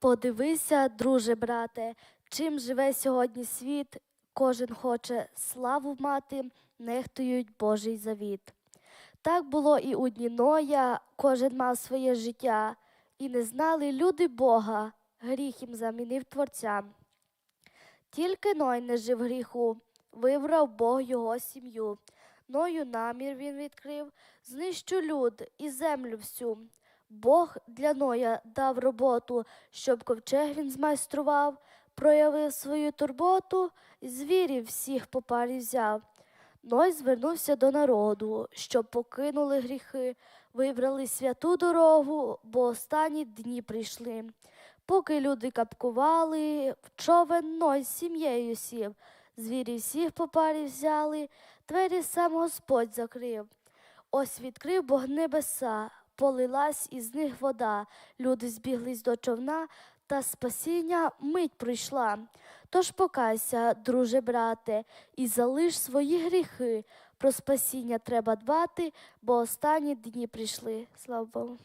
Подивися, друже, брате, чим живе сьогодні світ, кожен хоче славу мати, нехтують Божий завіт. Так було і у дні Ноя, кожен мав своє життя, і не знали люди Бога, гріх їм замінив Творця. Тільки Ной не жив гріху, вибрав Бог його сім'ю. Ною намір він відкрив, знищу люд і землю всю. Бог для Ноя дав роботу, щоб ковчег він змайстрував, проявив свою турботу, звірів всіх по парі взяв. Ной звернувся до народу, щоб покинули гріхи, вибрали святу дорогу, бо останні дні прийшли. Поки люди капкували, в човен Ной з сім'єю сів, звірі всіх по парі взяли, двері сам Господь закрив. Ось відкрив Бог небеса, полилась із них вода, люди збіглись до човна, та спасіння мить прийшла. Тож покайся, друже брате, і залиш свої гріхи. Про спасіння треба дбати, бо останні дні прийшли. Слава Богу.